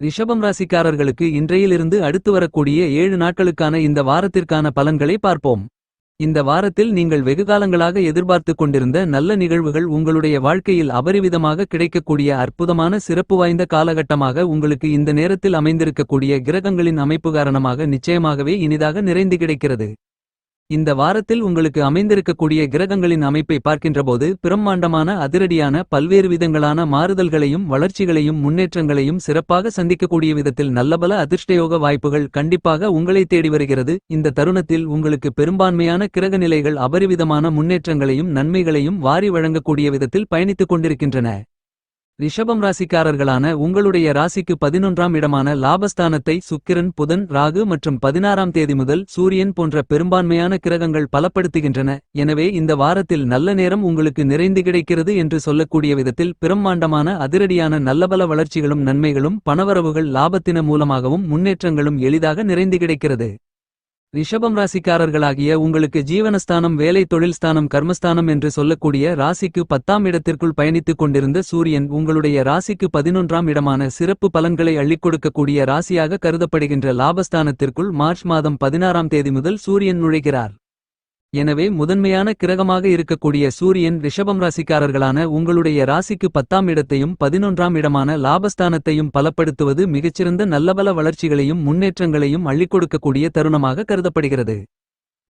ரிஷபம் ராசிக்காரர்களுக்கு இன்றையிலிருந்து அடுத்து வரக்கூடிய ஏழு நாட்களுக்கான இந்த வாரத்திற்கான பலன்களை பார்ப்போம். இந்த வாரத்தில் நீங்கள் வெகுகாலங்களாக எதிர்பார்த்துக் கொண்டிருந்த நல்ல நிகழ்வுகள் உங்களுடைய வாழ்க்கையில் அபரிவிதமாக கிடைக்கக்கூடிய அற்புதமான சிறப்பு வாய்ந்த காலகட்டமாக உங்களுக்கு இந்த நேரத்தில் அமைந்திருக்கக்கூடிய கிரகங்களின் அமைப்பு காரணமாக நிச்சயமாகவே இனிதாக நிறைந்து கிடைக்கிறது. இந்த வாரத்தில் உங்களுக்கு அமைந்திருக்கக்கூடிய கிரகங்களின் அமைப்பை பார்க்கின்றபோது பிரம்மாண்டமான அதிரடியான பல்வேறு விதங்களான மாறுதல்களையும் வளர்ச்சிகளையும் முன்னேற்றங்களையும் சிறப்பாக சந்திக்கக்கூடிய விதத்தில் நல்லபல அதிர்ஷ்டயோக வாய்ப்புகள் கண்டிப்பாக உங்களை தேடி வருகிறது. இந்த தருணத்தில் உங்களுக்கு பெரும்பான்மையான கிரக நிலைகள் அபரிவிதமான முன்னேற்றங்களையும் நன்மைகளையும் வாரி வழங்கக்கூடிய விதத்தில் பயணித்துக் கொண்டிருக்கின்றன. ரிஷபம் ராசிக்காரர்களான உங்களுடைய ராசிக்கு பதினொன்றாம் இடமான லாபஸ்தானத்தை சுக்கிரன் புதன் ராகு மற்றும் பதினாறாம் தேதி முதல் சூரியன் போன்ற பெரும்பான்மையான கிரகங்கள் பலப்படுத்துகின்றன. எனவே இந்த வாரத்தில் நல்ல நேரம் உங்களுக்கு நிறைந்து கிடைக்கிறது என்று சொல்லக்கூடிய விதத்தில் பிரம்மாண்டமான அதிரடியான நல்லபல வளர்ச்சிகளும் நன்மைகளும் பணவரவுகள் லாபத்தின மூலமாகவும் முன்னேற்றங்களும் எளிதாக நிறைந்து கிடைக்கிறது. ரிஷபம் ராசிக்காரர்களாகிய உங்களுக்கு ஜீவனஸ்தானம் வேலை தொழில் ஸ்தானம் கர்மஸ்தானம் என்று சொல்லக்கூடிய ராசிக்கு பத்தாம் இடத்திற்குள் பயணித்துக் கொண்டிருந்த சூரியன் உங்களுடைய ராசிக்கு பதினொன்றாம் இடமான சிறப்பு பலன்களை அள்ளிக் கொடுக்கக்கூடிய ராசியாக கருதப்படுகின்ற லாபஸ்தானத்திற்குள் மார்ச் மாதம் பதினாறாம் தேதி முதல் சூரியன் நுழைகிறார். எனவே முதன்மையான கிரகமாக இருக்கக்கூடிய சூரியன் ரிஷபம் ராசிக்காரர்களான உங்களுடைய ராசிக்கு பத்தாம் இடத்தையும் பதினொன்றாம் இடமான லாபஸ்தானத்தையும் பலப்படுத்துவது மிகச்சிறந்த நல்லபல வளர்ச்சிகளையும் முன்னேற்றங்களையும் அள்ளிக்கொடுக்கக்கூடிய தருணமாக கருதப்படுகிறது.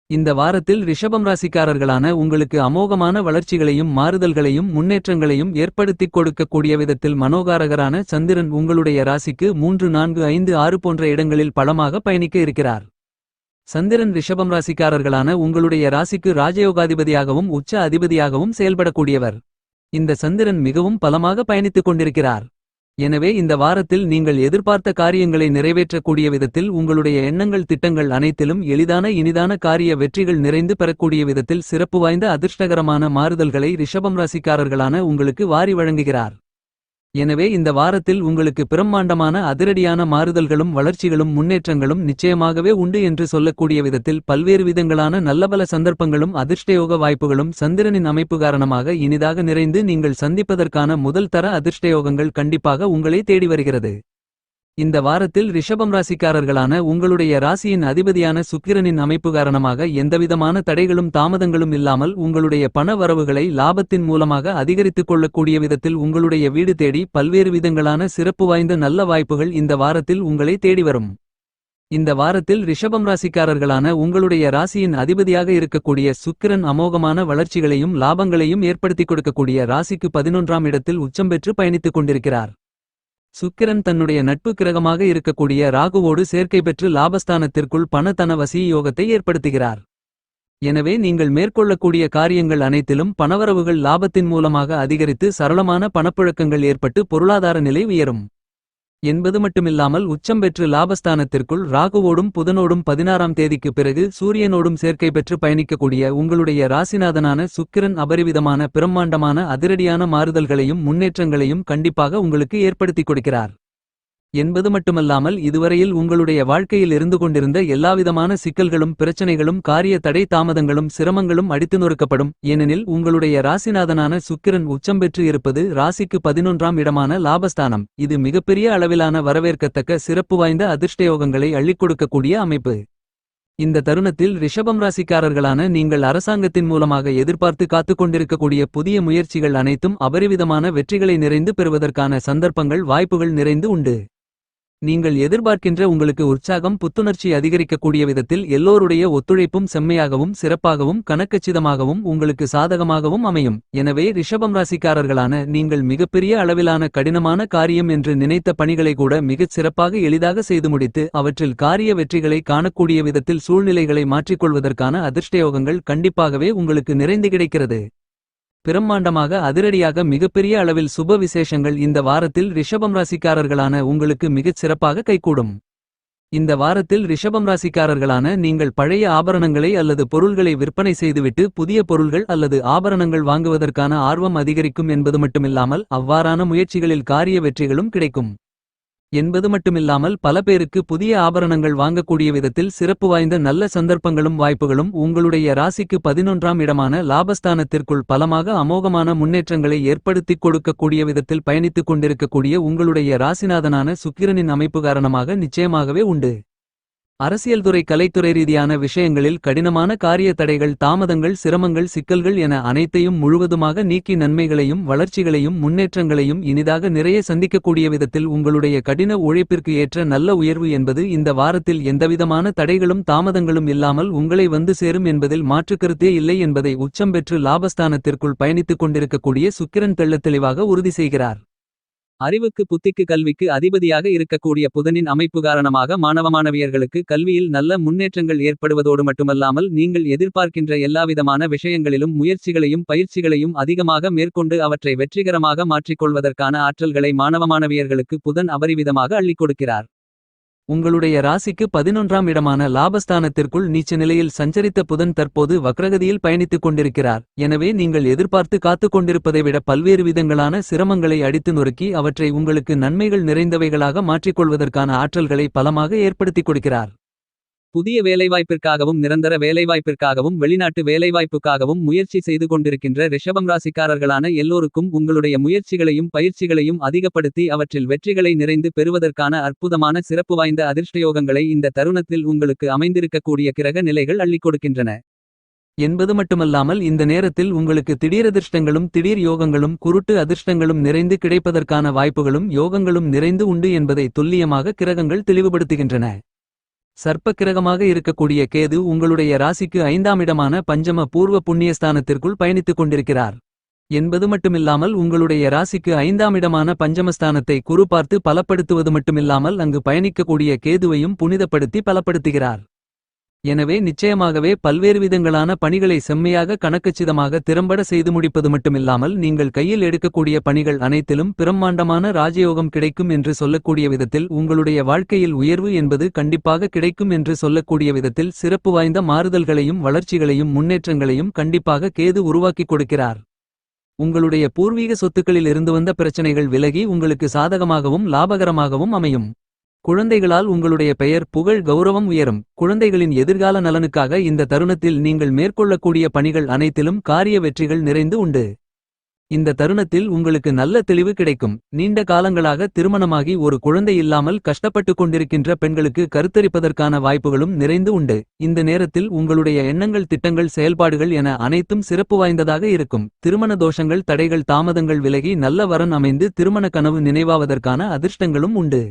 இந்த வாரத்தில் ரிஷபம் ராசிக்காரர்களான உங்களுக்கு அமோகமான வளர்ச்சிகளையும் மாறுதல்களையும் முன்னேற்றங்களையும் ஏற்படுத்திக் கொடுக்கக்கூடிய விதத்தில் மனோகாரகரான சந்திரன் உங்களுடைய ராசிக்கு மூன்று நான்கு ஐந்து ஆறு போன்ற இடங்களில் பலமாக பயணிக்க இருக்கிறார். சந்திரன் ரிஷபம் ராசிக்காரர்களான உங்களுடைய ராசிக்கு ராஜயோகாதிபதியாகவும் உச்ச அதிபதியாகவும் செயல்படக்கூடியவர். இந்த சந்திரன் மிகவும் பலமாக பயணித்துக் கொண்டிருக்கிறார். எனவே இந்த வாரத்தில் நீங்கள் எதிர்பார்த்த காரியங்களை நிறைவேற்றக்கூடிய விதத்தில் உங்களுடைய எண்ணங்கள் திட்டங்கள் அனைத்திலும் எளிதான இனிதான காரிய வெற்றிகள் நிறைந்து பெறக்கூடிய விதத்தில் சிறப்பு வாய்ந்த அதிர்ஷ்டகரமான மாறுதல்களை ரிஷபம் ராசிக்காரர்களான உங்களுக்கு வாரி வழங்குகிறார். எனவே இந்த வாரத்தில் உங்களுக்கு பிரம்மாண்டமான அதிரடியான மாறுதல்களும் வளர்ச்சிகளும் முன்னேற்றங்களும் நிச்சயமாகவே உண்டு என்று சொல்லக்கூடிய விதத்தில் பல்வேறு விதங்களான நல்லபல சந்தர்ப்பங்களும் அதிர்ஷ்டயோக வாய்ப்புகளும் சந்திரனின் அமைப்பு காரணமாக இனிதாக நிறைந்து நீங்கள் சந்திப்பதற்கான முதல் தர அதிர்ஷ்டயோகங்கள் கண்டிப்பாக உங்களை தேடி வருகிறது. இந்த வாரத்தில் ரிஷபம் ராசிக்காரர்களான உங்களுடைய ராசியின் அதிபதியான சுக்கிரனின் அமைப்பு காரணமாக எந்தவிதமான தடைகளும் தாமதங்களும் இல்லாமல் உங்களுடைய பண வரவுகளை லாபத்தின் மூலமாக அதிகரித்துக் கொள்ளக்கூடிய விதத்தில் உங்களுடைய வீடு தேடி பல்வேறு விதங்களான சிறப்பு வாய்ந்த நல்ல வாய்ப்புகள் இந்த வாரத்தில் உங்களை தேடி வரும். இந்த வாரத்தில் ரிஷபம் ராசிக்காரர்களான உங்களுடைய ராசியின் அதிபதியாக இருக்கக்கூடிய சுக்கிரன் அமோகமான வளர்ச்சிகளையும் லாபங்களையும் ஏற்படுத்திக் கொடுக்கக்கூடிய ராசிக்கு பதினொன்றாம் இடத்தில் உச்சம் பெற்று பயணித்துக் கொண்டிருக்கிறார். சுக்கிரன் தன்னுடைய நட்பு கிரகமாக இருக்கக்கூடிய ராகுவோடு சேர்க்கை பெற்று லாபஸ்தானத்திற்குள் பணத்தன வசி யோகத்தை ஏற்படுத்துகிறார். எனவே நீங்கள் மேற்கொள்ளக்கூடிய காரியங்கள் அனைத்திலும் பணவரவுகள் லாபத்தின் மூலமாக அதிகரித்து சரளமான பணப்புழக்கங்கள் ஏற்பட்டு பொருளாதார நிலை உயரும். என்பது மட்டுமில்லாமல் உச்சம் பெற்று லாபஸ்தானத்திற்குள் ராகுவோடும் புதனோடும் பதினாறாம் தேதிக்கு பிறகு சூரியனோடும் சேர்க்கை பெற்று பயணிக்கக்கூடிய உங்களுடைய ராசிநாதனான சுக்கிரன் அபரிவிதமான பிரம்மாண்டமான அதிரடியான மாறுதல்களையும் முன்னேற்றங்களையும் கண்டிப்பாக உங்களுக்கு ஏற்படுத்திக் கொடுக்கிறார். என்பது மட்டுமல்லாமல் இதுவரையில் உங்களுடைய வாழ்க்கையில் இருந்து கொண்டிருந்த எல்லாவிதமான சிக்கல்களும் பிரச்சனைகளும் காரிய தடை தாமதங்களும் சிரமங்களும் அடித்து நொறுக்கப்படும். ஏனெனில் உங்களுடைய ராசிநாதனான சுக்கிரன் உச்சம் பெற்று இருப்பது ராசிக்கு பதினொன்றாம் இடமான லாபஸ்தானம். இது மிகப்பெரிய அளவிலான வரவேற்கத்தக்க சிறப்பு வாய்ந்த அதிர்ஷ்டயோகங்களை அள்ளிக் கொடுக்கக்கூடிய அமைப்பு. இந்த தருணத்தில் ரிஷபம் ராசிக்காரர்களான நீங்கள் அரசாங்கத்தின் மூலமாக எதிர்பார்த்து காத்துக் கொண்டிருக்கக்கூடிய புதிய முயற்சிகள் அனைத்தும் அபரிவிதமான வெற்றிகளை நிறைந்து பெறுவதற்கான சந்தர்ப்பங்கள் வாய்ப்புகள் நிறைந்து உண்டு. நீங்கள் எதிர்பார்க்கின்ற உங்களுக்கு உற்சாகம் புத்துணர்ச்சி அதிகரிக்கக்கூடிய விதத்தில் எல்லோருடைய ஒத்துழைப்பும் செம்மையாகவும் சிறப்பாகவும் கணக்கச்சிதமாகவும் உங்களுக்கு சாதகமாகவும் அமையும். எனவே ரிஷபம் ராசிக்காரர்களான நீங்கள் மிகப்பெரிய அளவிலான கடினமான காரியம் என்று நினைத்த பணிகளை கூட மிகச் சிறப்பாக எளிதாக செய்து முடித்து அவற்றில் காரிய வெற்றிகளை காணக்கூடிய விதத்தில் சூழ்நிலைகளை மாற்றிக்கொள்வதற்கான அதிர்ஷ்டயோகங்கள் கண்டிப்பாகவே உங்களுக்கு நிறைந்து கிடைக்கிறது. பிரம்மாண்டமாக அதிரடியாக மிகப்பெரிய அளவில் சுப விசேஷங்கள் இந்த வாரத்தில் ரிஷபம் ராசிக்காரர்களான உங்களுக்கு மிகச் சிறப்பாக கைகூடும். இந்த வாரத்தில் ரிஷபம் ராசிக்காரர்களான நீங்கள் பழைய ஆபரணங்களை அல்லது பொருள்களை விற்பனை செய்துவிட்டு புதிய பொருள்கள் அல்லது ஆபரணங்கள் வாங்குவதற்கான ஆர்வம் அதிகரிக்கும் என்பது மட்டுமில்லாமல் அவ்வாறான முயற்சிகளில் காரிய வெற்றிகளும் கிடைக்கும். என்பது மட்டுமில்லாமல் பல பேருக்கு புதிய ஆபரணங்கள் வாங்கக்கூடிய விதத்தில் சிறப்பு வாய்ந்த நல்ல சந்தர்ப்பங்களும் வாய்ப்புகளும் உங்களுடைய ராசிக்கு பதினொன்றாம் இடமான லாபஸ்தானத்திற்குள் பலமாக அமோகமான முன்னேற்றங்களை ஏற்படுத்திக் கொடுக்கக்கூடிய விதத்தில் பயணித்துக் கொண்டிருக்கக்கூடிய உங்களுடைய ராசிநாதனான சுக்கிரனின் அமைப்பு காரணமாக நிச்சயமாகவே உண்டு. அரசியல்துறை கலைத்துறை ரீதியான விஷயங்களில் கடினமான காரிய தடைகள் தாமதங்கள் சிரமங்கள் சிக்கல்கள் என அனைத்தையும் முழுவதுமாக நீக்கி நன்மைகளையும் வளர்ச்சிகளையும் முன்னேற்றங்களையும் இனிதாக நிறைய சந்திக்கக்கூடிய விதத்தில் உங்களுடைய கடின உழைப்பிற்கு ஏற்ற நல்ல உயர்வு என்பது இந்த வாரத்தில் எந்தவிதமான தடைகளும் தாமதங்களும் இல்லாமல் உங்களை வந்து சேரும் என்பதில் மாற்றுக்கருத்தே இல்லை என்பதை உச்சம் பெற்று லாபஸ்தானத்திற்குள் பயணித்துக் கொண்டிருக்கக்கூடிய சுக்கிரன் தெள்ளத் தெளிவாக உறுதி செய்கிறார். அறிவுக்கு புத்திக்கு கல்விக்கு அதிபதியாக இருக்கக்கூடிய புதனின் அமைப்பு காரணமாக மாணவ மாணவியர்களுக்கு கல்வியில் நல்ல முன்னேற்றங்கள் ஏற்படுவதோடு மட்டுமல்லாமல் நீங்கள் எதிர்பார்க்கின்ற எல்லாவிதமான விஷயங்களிலும் முயற்சிகளையும் பயிற்சிகளையும் அதிகமாக மேற்கொண்டு அவற்றை வெற்றிகரமாக மாற்றிக்கொள்வதற்கான ஆற்றல்களை மாணவ மாணவியர்களுக்கு புதன் அபரிவிதமாக அள்ளிக் கொடுக்கிறார். உங்களுடைய ராசிக்கு பதினொன்றாம் இடமான லாபஸ்தானத்திற்குள் நீச்ச நிலையில் சஞ்சரித்த புதன் தற்போது வக்ரகதியில் பயணித்துக் கொண்டிருக்கிறார். எனவே நீங்கள் எதிர்பார்த்து காத்துக் கொண்டிருப்பதை விட பல்வேறு விதங்களான சிரமங்களை அடித்து நொறுக்கி அவற்றை உங்களுக்கு நன்மைகள் நிறைந்தவைகளாக மாற்றிக்கொள்வதற்கான ஆற்றல்களை பலமாக ஏற்படுத்திக் கொடுக்கிறார். புதிய வேலைவாய்ப்பிற்காகவும் நிரந்தர வேலைவாய்ப்பிற்காகவும் வெளிநாட்டு வேலைவாய்ப்புக்காகவும் முயற்சி செய்து கொண்டிருக்கின்ற ரிஷபம் ராசிக்காரர்களான எல்லோருக்கும் உங்களுடைய முயற்சிகளையும் பயிற்சிகளையும் அதிகப்படுத்தி அவற்றில் வெற்றிகளை நிறைந்து பெறுவதற்கான அற்புதமான சிறப்பு வாய்ந்த அதிர்ஷ்டயோகங்களை இந்த தருணத்தில் உங்களுக்கு அமைந்திருக்கக்கூடிய கிரக நிலைகள் அள்ளிக் கொடுக்கின்றன. என்பது மட்டுமல்லாமல் இந்த நேரத்தில் உங்களுக்கு திடீரதிர்ஷ்டங்களும் திடீர் யோகங்களும் குருட்டு அதிர்ஷ்டங்களும் நிறைந்து கிடைப்பதற்கான வாய்ப்புகளும் யோகங்களும் நிறைந்து உண்டு என்பதை துல்லியமாக கிரகங்கள் தெளிவுபடுத்துகின்றன. சர்ப்பக்கிரகமாக இருக்கக்கூடிய கேது உங்களுடைய ராசிக்கு ஐந்தாம் இடமான பஞ்சம பூர்வ புண்ணியஸ்தானத்திற்குள் பயணித்துக் கொண்டிருக்கிறார். என்பது மட்டுமில்லாமல் உங்களுடைய ராசிக்கு ஐந்தாம் இடமான பஞ்சமஸ்தானத்தை குறு பார்த்து பலப்படுத்துவது மட்டுமில்லாமல் அங்கு பயணிக்கக்கூடிய கேதுவையும் புனிதப்படுத்தி பலப்படுத்துகிறார். எனவே நிச்சயமாகவே பல்வேறு விதங்களான பணிகளை செம்மையாக கணக்கச்சிதமாக திறம்பட செய்து முடிப்பது மட்டுமில்லாமல் நீங்கள் கையில் எடுக்கக்கூடிய பணிகள் அனைத்திலும் பிரம்மாண்டமான ராஜயோகம் கிடைக்கும் என்று சொல்லக்கூடிய விதத்தில் உங்களுடைய வாழ்க்கையில் உயர்வு என்பது கண்டிப்பாக கிடைக்கும் என்று சொல்லக்கூடிய விதத்தில் சிறப்பு வாய்ந்த மாறுதல்களையும் வளர்ச்சிகளையும் முன்னேற்றங்களையும் கண்டிப்பாக கேது உருவாக்கிக் கொடுக்கிறார். உங்களுடைய பூர்வீக சொத்துக்களில் இருந்து வந்த பிரச்சனைகள் விலகி உங்களுக்கு சாதகமாகவும் லாபகரமாகவும் அமையும். குழந்தைகளால் உங்களுடைய பெயர் புகழ் கௌரவம் உயரும். குழந்தைகளின் எதிர்கால நலனுக்காக இந்த தருணத்தில் நீங்கள் மேற்கொள்ளக்கூடிய பணிகள் அனைத்திலும் காரிய வெற்றிகள் நிறைந்து உண்டு. இந்த தருணத்தில் உங்களுக்கு நல்ல தெளிவு கிடைக்கும். நீண்ட காலங்களாக திருமணமாகி ஒரு குழந்தை இல்லாமல் கஷ்டப்பட்டு கொண்டிருக்கின்ற பெண்களுக்கு கருத்தரிப்பதற்கான வாய்ப்புகளும் நிறைந்து உண்டு. இந்த நேரத்தில் உங்களுடைய எண்ணங்கள் திட்டங்கள் செயல்பாடுகள் என அனைத்தும் சிறப்பு வாய்ந்ததாக இருக்கும். திருமண தோஷங்கள் தடைகள் தாமதங்கள் விலகி நல்ல வரன் அமைந்து திருமண கனவு நினைவாவதற்கான அதிர்ஷ்டங்களும் உண்டு.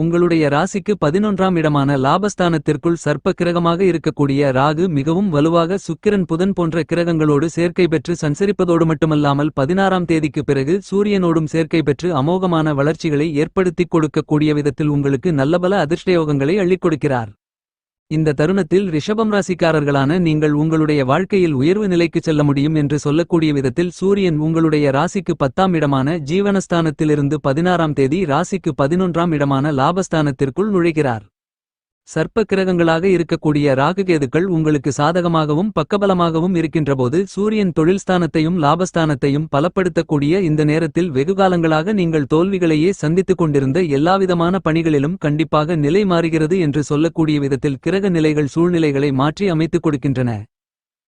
உங்களுடைய ராசிக்கு பதினொன்றாம் இடமான லாபஸ்தானத்திற்குள் சர்ப்ப கிரகமாக இருக்கக்கூடிய ராகு மிகவும் வலுவாக சுக்கிரன் புதன் போன்ற கிரகங்களோடு சேர்க்கை பெற்று சஞ்சரிப்பதோடு மட்டுமல்லாமல் பதினாறாம் தேதிக்கு பிறகு சூரியனோடும் சேர்க்கை பெற்று அமோகமான வளர்ச்சிகளை ஏற்படுத்திக் கொடுக்கக்கூடிய விதத்தில் உங்களுக்கு நல்லபல அதிர்ஷ்டயோகங்களை அள்ளிக் கொடுக்கிறார். இந்த தருணத்தில் ரிஷபம் ராசிக்காரர்களான நீங்கள் உங்களுடைய வாழ்க்கையில் உயர்வு நிலைக்கு செல்ல முடியும் என்று சொல்லக்கூடிய விதத்தில் சூரியன் உங்களுடைய ராசிக்கு பத்தாம் இடமான ஜீவனஸ்தானத்திலிருந்து பதினாறாம் தேதி ராசிக்கு பதினொன்றாம் இடமான லாபஸ்தானத்திற்குள் நுழைகிறார். சர்ப்ப கிரகங்களாக இருக்கக்கூடிய ராகுகேதுக்கள் உங்களுக்கு சாதகமாகவும் பக்கபலமாகவும் இருக்கின்றபோது சூரியன் தொழில்ஸ்தானத்தையும் லாபஸ்தானத்தையும் பலப்படுத்தக்கூடிய இந்த நேரத்தில் வெகுகாலங்களாக நீங்கள் தோல்விகளையே சந்தித்துக் கொண்டிருந்த எல்லாவிதமான பணிகளிலும் கண்டிப்பாக நிலை மாறுகிறது என்று சொல்லக்கூடிய விதத்தில் கிரக நிலைகள் சூழ்நிலைகளை மாற்றி அமைத்துக் கொடுக்கின்றன.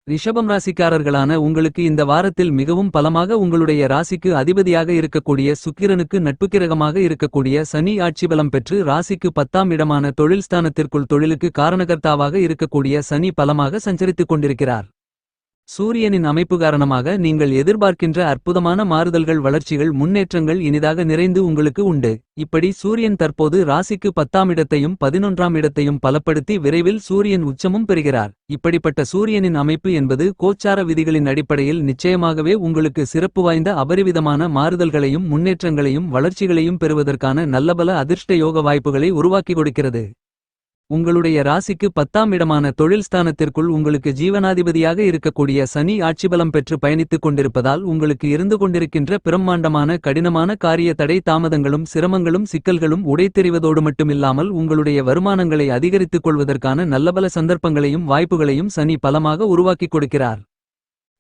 ரிஷபம் ராசிக்காரர்களான உங்களுக்கு இந்த வாரத்தில் மிகவும் பலமாக உங்களுடைய ராசிக்கு அதிபதியாக இருக்கக்கூடிய சுக்கிரனுக்கு நட்புக்கிரகமாக இருக்கக்கூடிய சனி ஆட்சி பலம் பெற்று ராசிக்கு பத்தாம் இடமான தொழில் ஸ்தானத்திற்குள் தொழிலுக்கு காரணகர்த்தாவாக இருக்கக்கூடிய சனி பலமாக சஞ்சரித்துக் கொண்டிருக்கிறார். சூரியனின் அமைப்பு காரணமாக நீங்கள் எதிர்பார்க்கின்ற அற்புதமான மாறுதல்கள் வளர்ச்சிகள் முன்னேற்றங்கள் இனிதாக நிறைந்து உங்களுக்கு உண்டு. இப்படி சூரியன் தற்போது ராசிக்கு பத்தாம் இடத்தையும் பதினொன்றாம் இடத்தையும் பலப்படுத்தி விரைவில் சூரியன் உச்சமும் பெறுகிறார். இப்படிப்பட்ட சூரியனின் அமைப்பு என்பது கோச்சார விதிகளின் அடிப்படையில் நிச்சயமாகவே உங்களுக்கு சிறப்பு வாய்ந்த அபரிவிதமான மாறுதல்களையும் முன்னேற்றங்களையும் வளர்ச்சிகளையும் பெறுவதற்கான நல்லபல அதிர்ஷ்ட யோக வாய்ப்புகளை உருவாக்கி கொடுக்கிறது. உங்களுடைய ராசிக்கு பத்தாம் இடமான தொழில் ஸ்தானத்திற்குள் உங்களுக்கு ஜீவனாதிபதியாக இருக்கக்கூடிய சனி ஆட்சிபலம் பெற்று பயணித்துக் கொண்டிருப்பதால் உங்களுக்கு இருந்து கொண்டிருக்கின்ற பிரம்மாண்டமான கடினமான காரிய தடை தாமதங்களும் சிரமங்களும் சிக்கல்களும் உடைத்தெறிவதோடு மட்டுமில்லாமல் உங்களுடைய வருமானங்களை அதிகரித்துக் கொள்வதற்கான நல்லபல சந்தர்ப்பங்களையும் வாய்ப்புகளையும் சனி பலமாக உருவாக்கிக் கொடுக்கிறார்.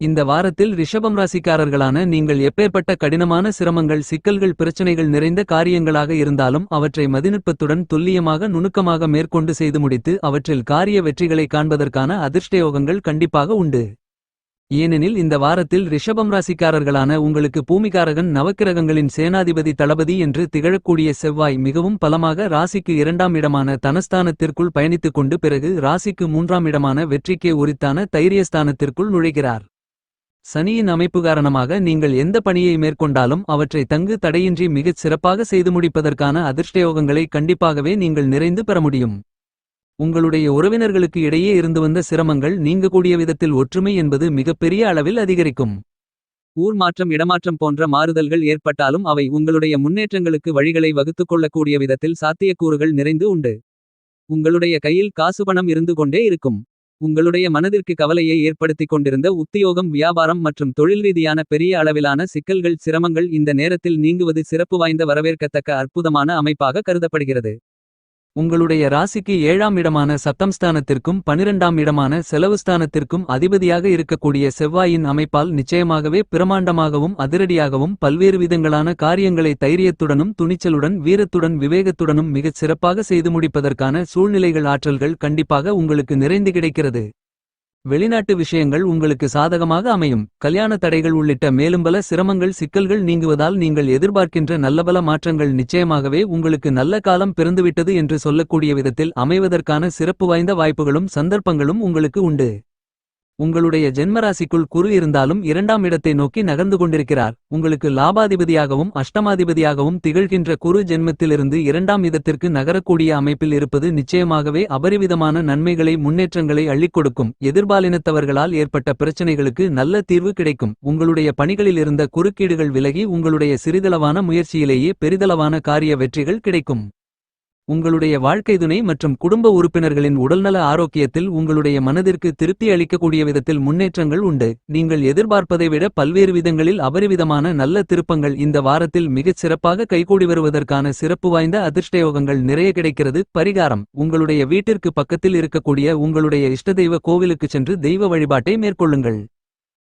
இந்த வாரத்தில் ரிஷபம் ராசிக்காரர்களான நீங்கள் எப்பேற்பட்ட கடினமான சிரமங்கள் சிக்கல்கள் பிரச்சனைகள் நிறைந்த காரியங்களாக இருந்தாலும் அவற்றை மதிநுட்பத்துடன் துல்லியமாக நுணுக்கமாக மேற்கொண்டு செய்து முடித்து அவற்றில் காரிய வெற்றிகளை காண்பதற்கான அதிர்ஷ்டயோகங்கள் கண்டிப்பாக உண்டு. ஏனெனில் இந்த வாரத்தில் ரிஷபம் ராசிக்காரர்களான உங்களுக்கு பூமிகாரகன் நவக்கிரகங்களின் சேனாதிபதி தளபதி என்று திகழக்கூடிய செவ்வாய் மிகவும் பலமாக ராசிக்கு இரண்டாம் இடமான தனஸ்தானத்திற்குள் பயணித்துக் கொண்டு பிறகு ராசிக்கு மூன்றாம் இடமான வெற்றிக்கே உரித்தான தைரியஸ்தானத்திற்குள் நுழைகிறார். சனியின் அமைப்பு காரணமாக நீங்கள் எந்த பணியை மேற்கொண்டாலும் அவற்றை தங்கு தடையின்றி மிகச் சிறப்பாக செய்து முடிப்பதற்கான அதிர்ஷ்டயோகங்களை கண்டிப்பாகவே நீங்கள் நிறைந்து பெற முடியும். உங்களுடைய உறவினர்களுக்கு இடையே இருந்து வந்த சிரமங்கள் நீங்கக்கூடிய விதத்தில் ஒற்றுமை என்பது மிகப்பெரிய அளவில் அதிகரிக்கும். ஊர் மாற்றம் இடமாற்றம் போன்ற மாறுதல்கள் ஏற்பட்டாலும் அவை உங்களுடைய முன்னேற்றங்களுக்கு வழிகளை வகுத்துக் கொள்ளக்கூடிய விதத்தில் சாத்தியக்கூறுகள் நிறைந்து உண்டு. உங்களுடைய கையில் காசு பணம் இருந்து கொண்டே இருக்கும். உங்களுடைய மனதிற்கு கவலையை ஏற்படுத்திக் கொண்டிருந்த உத்தியோகம் வியாபாரம் மற்றும் தொழில் ரீதியான பெரிய அளவிலான சிக்கல்கள் சிரமங்கள் இந்த நேரத்தில் நீங்குவது சிறப்பு வாய்ந்த வரவேற்கத்தக்க அற்புதமான அமைப்பாக கருதப்படுகிறது. உங்களுடைய ராசிக்கு ஏழாம் இடமான சப்தம்ஸ்தானத்திற்கும் பனிரெண்டாம் இடமான செலவு ஸ்தானத்திற்கும் அதிபதியாக இருக்கக்கூடிய செவ்வாயின் அமைப்பால் நிச்சயமாகவே பிரமாண்டமாகவும் அதிரடியாகவும் பல்வேறு விதங்களான காரியங்களை தைரியத்துடனும் துணிச்சலுடன் வீரத்துடன் விவேகத்துடனும் மிகச் சிறப்பாக செய்து முடிப்பதற்கான சூழ்நிலைகள் ஆற்றல்கள் கண்டிப்பாக உங்களுக்கு நிறைந்து கிடைக்கிறது. வெளிநாட்டு விஷயங்கள் உங்களுக்கு சாதகமாக அமையும். கல்யாண தடைகள் உள்ளிட்ட மேலும் பல சிரமங்கள் சிக்கல்கள் நீங்குவதால் நீங்கள் எதிர்பார்க்கின்ற நல்லபல மாற்றங்கள் நிச்சயமாகவே உங்களுக்கு நல்ல காலம் பிறந்துவிட்டது என்று சொல்லக்கூடிய விதத்தில் அமைவதற்கான சிறப்பு வாய்ந்த வாய்ப்புகளும் சந்தர்ப்பங்களும் உங்களுக்கு உண்டு. உங்களுடைய ஜென்மராசிக்குள் குரு இருந்தாலும் இரண்டாம் இடத்தை நோக்கி நகர்ந்து கொண்டிருக்கிறார். உங்களுக்கு லாபாதிபதியாகவும் அஷ்டமாதிபதியாகவும் திகழ்கின்ற குரு ஜென்மத்திலிருந்து இரண்டாம் இடத்திற்கு நகரக்கூடிய அமைப்பில் இருப்பது நிச்சயமாகவே அபரிவிதமான நன்மைகளை முன்னேற்றங்களை அள்ளிக் கொடுக்கும் எதிர்பாலினத்தவர்களால் ஏற்பட்ட பிரச்சனைகளுக்கு நல்ல தீர்வு கிடைக்கும். உங்களுடைய பணிகளில் இருந்த குறுக்கீடுகள் விலகி உங்களுடைய சிறிதளவான முயற்சியிலேயே பெரிதளவான காரிய வெற்றிகள் கிடைக்கும். உங்களுடைய வாழ்க்கை துணை மற்றும் குடும்ப உறுப்பினர்களின் உடல்நல ஆரோக்கியத்தில் உங்களுடைய மனதிற்கு திருப்தி அளிக்கக்கூடிய விதத்தில் முன்னேற்றங்கள் உண்டு. நீங்கள் எதிர்பார்ப்பதை விட பல்வேறு விதங்களில் அபரிவிதமான நல்ல திருப்பங்கள் இந்த வாரத்தில் மிகச் சிறப்பாக கைகூடி வருவதற்கான சிறப்பு வாய்ந்த அதிர்ஷ்டயோகங்கள் நிறைய கிடைக்கிறது. பரிகாரம். உங்களுடைய வீட்டிற்கு பக்கத்தில் இருக்கக்கூடிய உங்களுடைய இஷ்டதெய்வ கோவிலுக்கு சென்று தெய்வ வழிபாட்டை மேற்கொள்ளுங்கள்.